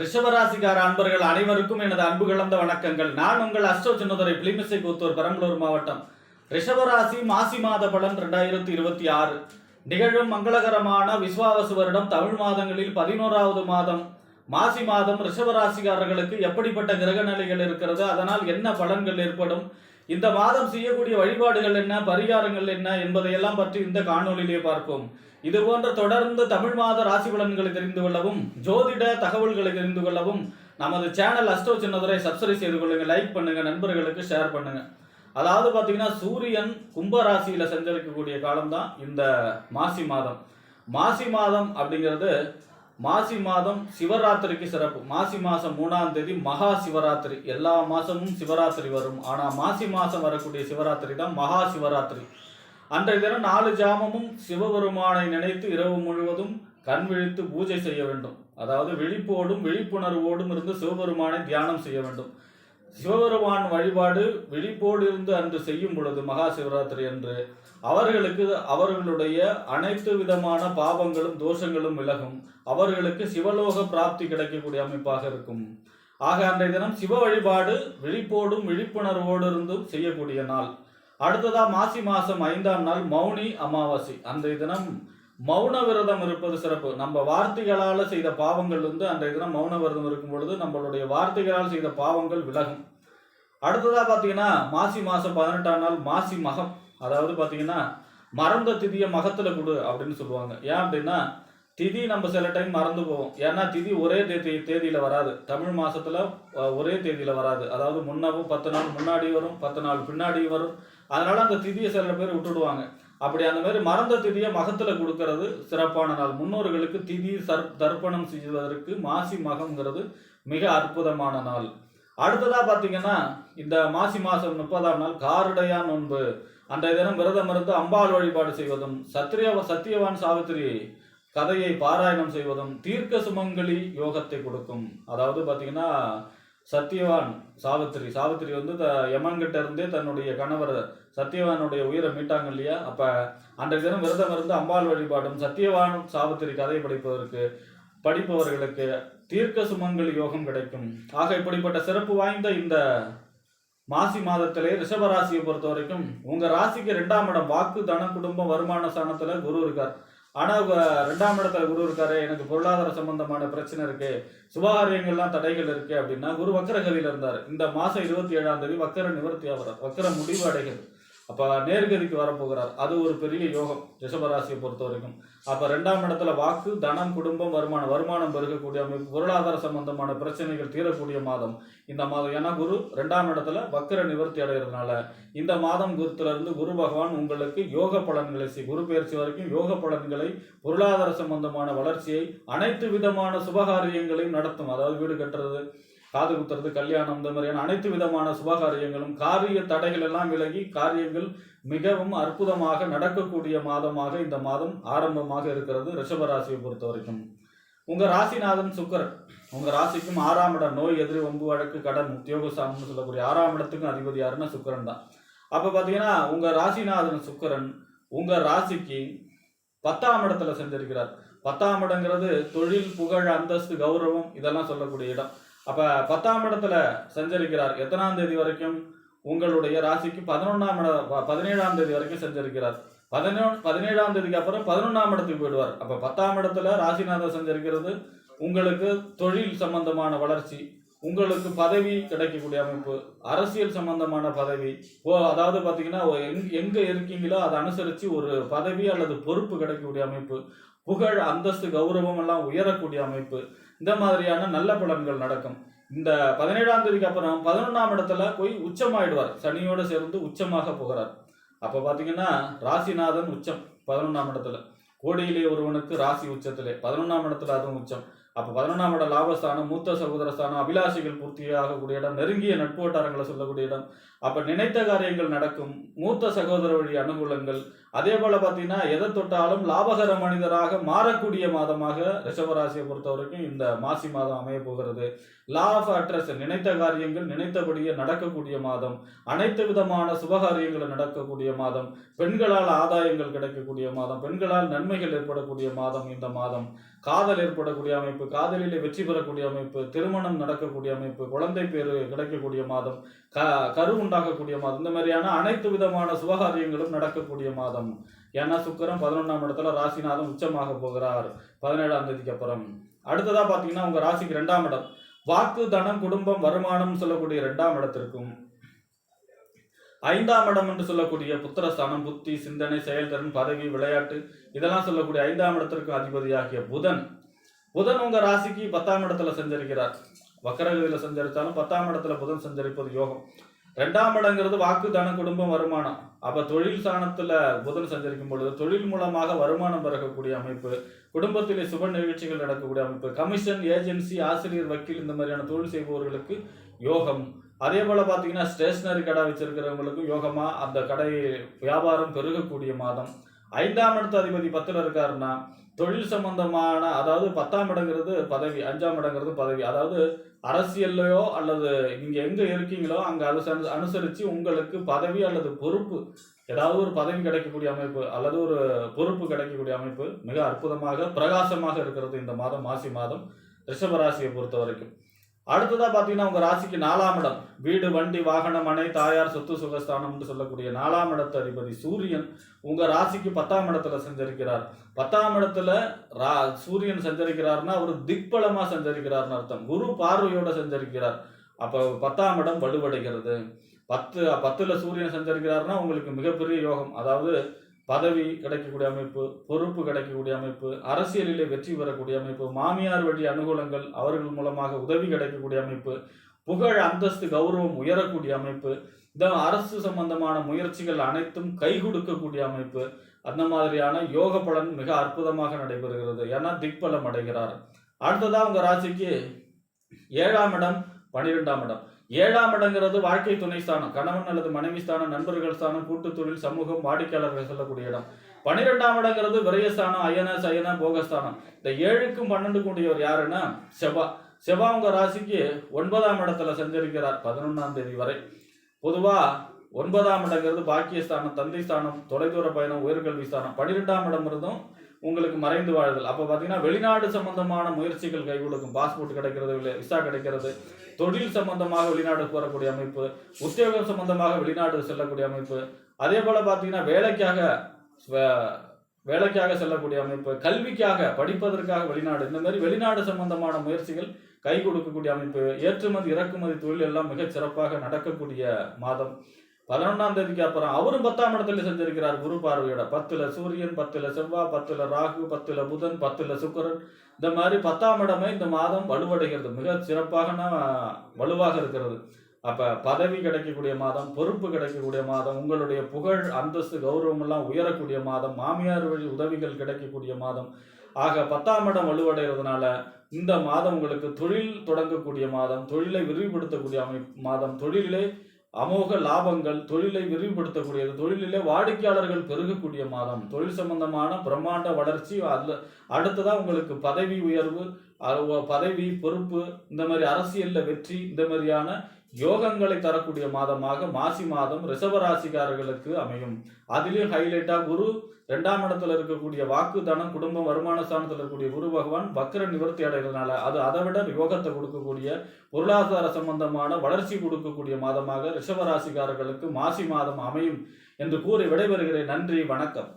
ரிஷபராசிக்கார அன்பர்கள் அனைவருக்கும் எனது அன்பு கலந்த வணக்கங்கள். நான் உங்கள் அஷ்டோ சின்னதுரை பிளிமிசை கூத்தூர் பெரம்பலூர் மாவட்டம். ரிஷபராசி மாசி மாத பலன் ரெண்டாயிரத்தி இருபத்தி ஆறு. நிகழும் மங்களகரமான விஸ்வாவசு வருடம் தமிழ் மாதங்களில் பதினோராவது மாதம். மாசி மாதம் ரிஷபராசிக்காரர்களுக்கு எப்படிப்பட்ட கிரக நிலைகள் இருக்கிறது அதனால் என்ன பலன்கள் ஏற்படும்? இந்த மாதம் செய்யக்கூடிய வழிபாடுகள் என்ன பரிகாரங்கள் என்ன என்பதையெல்லாம் பற்றி இந்த காணொலியிலே பார்ப்போம். இது போன்ற தொடர்ந்து தமிழ் மாத ராசி பலன்களை தெரிந்து கொள்ளவும் ஜோதிட தகவல்களை தெரிந்து கொள்ளவும் நமது சேனல் அஸ்டோ சின்னதுரை சப்ஸ்கிரைப் செய்து கொள்ளுங்க லைக் பண்ணுங்க நண்பர்களுக்கு ஷேர் பண்ணுங்க. அதாவது பார்த்தீங்கன்னா சூரியன் கும்ப ராசியில சஞ்சரிக்கக்கூடிய காலம்தான் இந்த மாசி மாதம். மாசி மாதம் அப்படிங்கிறது மாசி மாதம் சிவராத்திரிக்கு சிறப்பு. மாசி மாசம் மூணாம் தேதி மகா சிவராத்திரி. எல்லா மாசமும் சிவராத்திரி வரும். ஆனால் மாசி மாசம் வரக்கூடிய சிவராத்திரி தான் மகா சிவராத்திரி. அன்றைய தினம் நாலு ஜாமமும் சிவபெருமானை நினைத்து இரவு முழுவதும் கண் விழித்து பூஜை செய்ய வேண்டும். அதாவது விழிப்போடும் விழிப்புணர்வோடும் இருந்து சிவபெருமானை தியானம் செய்ய வேண்டும். சிவபெருமான் வழிபாடு விழிப்போடு இருந்து அன்று செய்யும் பொழுது மகா சிவராத்திரி அன்று அவர்களுக்கு அவர்களுடைய அனைத்து விதமான பாவங்களும் தோஷங்களும் விலகும். அவர்களுக்கு சிவலோக பிராப்தி கிடைக்கக்கூடிய அமைப்பாக இருக்கும். ஆக அன்றைய தினம் சிவ வழிபாடு விழிப்போடும் விழிப்புணர்வோடு இருந்தும் செய்யக்கூடிய நாள். அடுத்ததா மாசி மாசம் ஐந்தாம் நாள் மௌனி அமாவாசை. அன்றைய தினம் மௌன விரதம் இருப்பது சிறப்பு. நம்ம வார்த்தைகளால் செய்த பாவங்கள் வந்து அன்றைய தினம் மௌன விரதம் இருக்கும் பொழுது நம்மளுடைய வார்த்தைகளால் செய்த பாவங்கள் விலகும். அடுத்ததாக பார்த்தீங்கன்னா மாசி மாதம் பதினெட்டாம் நாள் மாசி மகம். அதாவது பார்த்தீங்கன்னா மறந்த திதியை மகத்தில் கொடு அப்படின்னு சொல்லுவாங்க. ஏன் அப்படின்னா திதி நம்ம சில டைம் மறந்து போவோம். ஏன்னா திதி ஒரே தேதி தேதியில் வராது. தமிழ் மாதத்தில் ஒரே தேதியில் வராது. அதாவது முன்னவும் பத்து நாள் முன்னாடி வரும் பத்து நாள் பின்னாடி வரும். அதனால் அந்த திதியை சில பேர் விட்டுடுவாங்க. அப்படி அந்த மாதிரி மறந்த திதியை மகத்தில் கொடுக்கறது சிறப்பான நாள். முன்னோர்களுக்கு திதி சர் தர்ப்பணம் செய்வதற்கு மாசி மகம்ங்கிறது மிக அற்புதமான நாள். அடுத்ததா பாத்தீங்கன்னா இந்த மாசி மாசம் முப்பதாம் நாள் காருடையான் நோன்பு அன்றைய தினம் விரதம் இருந்து அம்பாள் வழிபாடு செய்வதும் சத்திரிய சத்தியவான் சாவித்திரி கதையை பாராயணம் செய்வதும் தீர்க்க சுமங்கலி யோகத்தை கொடுக்கும். அதாவது பாத்தீங்கன்னா சத்தியவான் சாவித்திரி. சாவித்திரி வந்து த யமன்கிட்ட இருந்தே தன்னுடைய கணவர் சத்தியவானுடைய உயிரை மீட்டாங்க இல்லையா? அப்ப அன்றைய தினம் விரதம் இருந்து அம்பாள் வழிபாடும் சத்தியவான் சாவித்திரி கதை படிப்பதற்கு படிப்பவர்களுக்கு தீர்க்க சுமங்கல் யோகம் கிடைக்கும். ஆக இப்படிப்பட்ட சிறப்பு வாய்ந்த இந்த மாசி மாதத்திலே ரிஷபராசியை பொறுத்த வரைக்கும் உங்க ராசிக்கு ரெண்டாம் இடம் வாக்கு தன குடும்பம் வருமான ஸ்தானத்துல குரு இருக்கார். ஆனா ரெண்டாம் இடத்துல குரு இருக்காரு எனக்கு பொருளாதார சம்பந்தமான பிரச்சனை இருக்கு சுபகாரியங்கள்லாம் தடைகள் இருக்கு அப்படின்னா குரு வக்கரகதியில இருந்தார். இந்த மாசம் இருபத்தி ஏழாம் தேதி வக்கர நிவர்த்தி ஆகிறார் வக்கர முடிவு அடைகிறது அப்போ நேர்கதிக்கு வரப்போகிறார். அது ஒரு பெரிய யோகம் ரிஷபராசியை பொறுத்த வரைக்கும். அப்போ ரெண்டாம் இடத்துல வாக்கு தனம் குடும்பம் வருமானம். வருமானம் பெருகக்கூடிய அமைப்பு பொருளாதார சம்பந்தமான பிரச்சனைகள் தீரக்கூடிய மாதம் இந்த மாதம். ஏன்னா குரு ரெண்டாம் இடத்துல வக்கர நிவர்த்தி அடைகிறதுனால இந்த மாதம் குருத்திலிருந்து குரு பகவான் உங்களுக்கு யோக பலன்களை செய் குரு பயிற்சி வரைக்கும் யோக பலன்களை பொருளாதார சம்பந்தமான வளர்ச்சியை அனைத்து விதமான சுபகாரியங்களையும் நடத்தும். அதாவது வீடு கட்டுறது காது குத்துறது கல்யாணம் இந்த மாதிரியான அனைத்து விதமான சுபகாரியங்களும் காரிய தடைகள் எல்லாம் விலகி காரியங்கள் மிகவும் அற்புதமாக நடக்கக்கூடிய மாதமாக இந்த மாதம் ஆரம்பமாக இருக்கிறது ரிஷபராசியை பொறுத்த வரைக்கும். உங்கள் ராசிநாதன் சுக்கரன் உங்கள் ராசிக்கும் ஆறாம் இடம் நோய் எதிரி ஒம்பு வழக்கு கடன் உத்தியோகஸ்தானம்னு சொல்லக்கூடிய ஆறாம் இடத்துக்கும் அதிபதி யாருன்னா சுக்கரன் தான். அப்போ பார்த்தீங்கன்னா உங்கள் ராசிநாதன் சுக்கரன் உங்கள் ராசிக்கு பத்தாம் இடத்துல செஞ்சிருக்கிறார் பத்தாம் இடங்கிறது தொழில் புகழ் அந்தஸ்து கௌரவம் இதெல்லாம் சொல்லக்கூடிய இடம். அப்ப பத்தாம் இடத்துல சஞ்சரிக்கிறார். எத்தனாம் தேதி வரைக்கும்? உங்களுடைய ராசிக்கு பதினொன்னாம் இட ப- பதினேழாம் தேதி வரைக்கும் சஞ்சரிக்கிறார். பதினோ பதினேழாம் தேதிக்கு அப்புறம் பதினொன்னாம் இடத்துக்கு போயிடுவார். அப்ப பத்தாம் இடத்துல ராசிநாதர் சஞ்சரிக்கிறது. உங்களுக்கு தொழில் சம்பந்தமான வளர்ச்சி உங்களுக்கு பதவி கிடைக்கக்கூடிய அமைப்பு அரசியல் சம்பந்தமான பதவி. ஓ அதாவது பார்த்தீங்கன்னா ஓ, எங்கே இருக்கீங்களோ அதை அனுசரித்து ஒரு பதவி அல்லது பொறுப்பு கிடைக்கக்கூடிய அமைப்பு. புகழ் அந்தஸ்து கௌரவம் எல்லாம் உயரக்கூடிய அமைப்பு. இந்த மாதிரியான நல்ல பலன்கள் நடக்கும். இந்த பதினேழாம் தேதிக்கு அப்புறம் பதினொன்றாம் இடத்துல போய் உச்சமாயிடுவார். சனியோட சேர்ந்து உச்சமாக போகிறார். அப்போ பார்த்தீங்கன்னா ராசிநாதன் உச்சம் பதினொன்றாம் இடத்துல. கோடியிலே ஒருவனுக்கு ராசி உச்சத்திலே பதினொன்றாம் இடத்துல அதுவும் உச்சம். அப்போ பதினொன்றாம் இடம் லாபஸ்தானம் மூத்த சகோதரஸ்தானம் அபிலாஷைகள் பூர்த்தியாகக்கூடிய இடம் நெருங்கிய நட்பு வட்டாரங்களை சொல்லக்கூடிய இடம் அப்ப நினைத்த காரியங்கள் நடக்கும். மூத்த சகோதர வழி அனுகூலங்கள். அதே போல பார்த்தீங்கன்னா எதை தொட்டாலும் லாபகர மனிதராக மாறக்கூடிய மாதமாக ரிஷபராசியை பொறுத்த வரைக்கும் இந்த மாசி மாதம் அமைய போகிறது. லா ஆஃப் அட்ரஸ் நினைத்த காரியங்கள் நினைத்தபடியே நடக்கக்கூடிய மாதம். அனைத்து விதமான சுபகாரியங்கள் நடக்கக்கூடிய மாதம். பெண்களால் ஆதாயங்கள் கிடைக்கக்கூடிய மாதம். பெண்களால் நன்மைகள் ஏற்படக்கூடிய மாதம் இந்த மாதம். காதல் ஏற்படக்கூடிய அமைப்பு காதலிலே வெற்றி பெறக்கூடிய அமைப்பு திருமணம் நடக்கக்கூடிய அமைப்பு குழந்தை பேரு கிடைக்கக்கூடிய மாதம். க கருவு உண்டாகக்கூடிய மாதம். இந்த மாதிரியான அனைத்து விதமான சுபகாரியங்களும் நடக்கக்கூடிய மாதம். ஏன்னா சுக்கரம் பதினொன்றாம் இடத்துல ராசிநாதம் உச்சமாக போகிறார். பதினேழாம் தேதிக்கு அப்புறம். அடுத்ததா பார்த்தீங்கன்னா உங்க ராசிக்கு ரெண்டாம் இடம். வாக்கு தனம் குடும்பம் வருமானம் சொல்லக்கூடிய ரெண்டாம் இடத்திற்கும். ஐந்தாம் இடம் என்று சொல்லக்கூடிய புத்திரஸ்தானம் புத்தி சிந்தனை செயல்திறன் பதவி விளையாட்டு இதெல்லாம் சொல்லக்கூடிய ஐந்தாம் இடத்திற்கு அதிபதியாகிய புதன். புதன் உங்க ராசிக்கு பத்தாம் இடத்துல சஞ்சரிக்கிறார். வக்கரகதியில் சஞ்சரித்தாலும் பத்தாம் இடத்துல புதன் சஞ்சரிப்பது யோகம். ரெண்டாம் இடங்கிறது வாக்கு தன குடும்பம் வருமானம். அப்ப தொழில் ஸ்தானத்துல புதன் சஞ்சரிக்கும் பொழுது தொழில் மூலமாக வருமானம் பிறக்கக்கூடிய அமைப்பு குடும்பத்திலே சுப நிகழ்ச்சிகள் நடக்கக்கூடிய அமைப்பு கமிஷன் ஏஜென்சி ஆசிரியர் வக்கீல் இந்த மாதிரியான தொழில் செய்பவர்களுக்கு யோகம். அதே போல பாத்தீங்கன்னா ஸ்டேஷனரி கடை வச்சிருக்கிறவங்களுக்கும் யோகமா அந்த கடை வியாபாரம் பெருகக்கூடிய மாதம். ஐந்தாம் இடத்து அதிபதி பத்துல இருக்காருன்னா தொழில் சம்பந்தமான அதாவது பத்தாம் இடங்கிறது பதவி அஞ்சாம் இடங்கிறது பதவி அதாவது அரசியல்லையோ அல்லது நீங்க எங்க இருக்கீங்களோ அங்க அது அனுசரிச்சு உங்களுக்கு பதவி அல்லது பொறுப்பு ஏதாவது ஒரு பதவி கிடைக்கக்கூடிய அமைப்பு அல்லது ஒரு பொறுப்பு கிடைக்கக்கூடிய அமைப்பு மிக அற்புதமாக பிரகாசமாக இருக்கிறது இந்த மாதம் மாசி மாதம் ரிஷபராசியை பொறுத்த வரைக்கும் அடுத்ததாக பார்த்தீங்கன்னா உங்க ராசிக்கு நாலாம் இடம். வீடு வண்டி வாகனம் மனை தாயார் சொத்து சுகஸ்தானம்னு சொல்லக்கூடிய நாலாம் இடத்து அதிபதி சூரியன் உங்க ராசிக்கு பத்தாம் இடத்துல சஞ்சரிக்கிறார். பத்தாம் இடத்துல ரா சூரியன் சஞ்சரிக்கிறார்னா அவர் திக்பலமா சஞ்சரிக்கிறார்னு அர்த்தம். குரு பார்வையோட சஞ்சரிக்கிறார். அப்போ பத்தாம் இடம் வலுவடைகிறது. பத்து பத்துல சூரியன் சஞ்சரிக்கிறார்னா உங்களுக்கு மிகப்பெரிய யோகம். அதாவது பதவி கிடைக்கக்கூடிய அமைப்பு பொறுப்பு கிடைக்கக்கூடிய அமைப்பு அரசியலிலே வெற்றி பெறக்கூடிய அமைப்பு மாமியார் வழி அனுகூலங்கள் அவர்கள் மூலமாக உதவி கிடைக்கக்கூடிய அமைப்பு புகழ் அந்தஸ்து கௌரவம் உயரக்கூடிய அமைப்பு இந்த அரசு சம்பந்தமான முயற்சிகள் அனைத்தும் கை கொடுக்கக்கூடிய அமைப்பு அந்த மாதிரியான யோக பலன் மிக அற்புதமாக நடைபெறுகிறது ஏன்னா திக்பலம் அடைகிறார். அடுத்ததாக உங்கள் ராசிக்கு ஏழாம் இடம் பனிரெண்டாம் இடம். ஏழாம் இடங்கிறது வாழ்க்கை துணை ஸ்தானம். கணவன் அல்லது மனைவி ஸ்தானம் நண்பர்கள் ஸ்தானம் கூட்டு தொழில் சமூகம் வாடிக்கையாளர்கள் சொல்லக்கூடிய இடம். பனிரெண்டாம் இடங்கிறது விரயஸ்தானம் அயன சயன போகஸ்தானம் இந்த ஏழுக்கும் பன்னெண்டு கூடியவர் யாருன்னா? செவ்வா. செவ்வா உங்க ராசிக்கு ஒன்பதாம் இடத்துல சஞ்சரிக்கிறார் பதினொன்னாம் தேதி வரை. பொதுவா ஒன்பதாம் இடங்கிறது பாக்கியஸ்தானம் தந்தை ஸ்தானம் தொலைதூர பயணம் உயர்கல்வி ஸ்தானம். பன்னிரெண்டாம் இடம் இருந்தும் உங்களுக்கு மறைந்து வாழுதல். அப்போ பார்த்தீங்கன்னா வெளிநாடு சம்பந்தமான முயற்சிகள் கை கொடுக்கும் பாஸ்போர்ட் கிடைக்கிறது விசா கிடைக்கிறது. தொழில் சம்பந்தமாக வெளிநாடு போகக்கூடிய அமைப்பு உத்தியோகம் சம்பந்தமாக வெளிநாடு செல்லக்கூடிய அமைப்பு. அதே போல் பார்த்தீங்கன்னா வேலைக்காக வே- வேலைக்காக செல்லக்கூடிய அமைப்பு கல்விக்காக படிப்பதற்காக வெளிநாடு. இந்த மாதிரி வெளிநாடு சம்பந்தமான முயற்சிகள் கை கொடுக்கக்கூடிய அமைப்பு. ஏற்றுமதி இறக்குமதி தொழில் எல்லாம் மிகச் சிறப்பாக நடக்கக்கூடிய மாதம். பதினொன்னாம் தேதிக்கு அப்புறம் அவரும் பத்தாம் இடத்துல செஞ்சிருக்கிறார் குரு பார்வையோட பத்துல சூரியன் பத்துல செவ்வாய் பத்துல ராகு பத்துல புதன் பத்துல சுக்கரன். இந்த மாதிரி பத்தாம் இடமே இந்த மாதம் வலுவடைகிறது. மிக சிறப்பாக வலுவாக இருக்கிறது. அப்ப பதவி கிடைக்கக்கூடிய மாதம் பொறுப்பு கிடைக்கக்கூடிய மாதம் உங்களுடைய புகழ் அந்தஸ்து கௌரவம் எல்லாம் உயரக்கூடிய மாதம் மாமியார் வழி உதவிகள் கிடைக்கக்கூடிய மாதம். ஆக பத்தாம் இடம் வலுவடைகிறதுனால இந்த மாதம் உங்களுக்கு தொழில் தொடங்கக்கூடிய மாதம் தொழிலை விரிவுபடுத்தக்கூடிய அமை மாதம். தொழிலே அமோக லாபங்கள் தொழிலை விரிவுபடுத்தக்கூடியது. தொழிலிலே வாடிக்கையாளர்கள் பெருகக்கூடிய மாதம். தொழில் சம்பந்தமான பிரம்மாண்ட வளர்ச்சி அதில் அடுத்ததான் உங்களுக்கு பதவி உயர்வு பதவி பொறுப்பு இந்த மாதிரி அரசியலில் வெற்றி இந்த மாதிரியான யோகங்களை தரக்கூடிய மாதமாக மாசி மாதம் ரிஷபராசிக்காரர்களுக்கு அமையும். அதிலும் ஹைலைட்டாக குரு ரெண்டாம் இடத்துல இருக்கக்கூடிய வாக்கு தனம் குடும்பம் வருமான ஸ்தானத்தில் இருக்கக்கூடிய குரு பகவான் வக்கர நிவர்த்தி அடைகிறதுனால அது அதை விட யோகத்தை கொடுக்கக்கூடிய பொருளாதார சம்பந்தமான வளர்ச்சி கொடுக்கக்கூடிய மாதமாக ரிஷபராசிக்காரர்களுக்கு மாசி மாதம் அமையும் என்று கூறி விடைபெறுகிறேன். நன்றி வணக்கம்.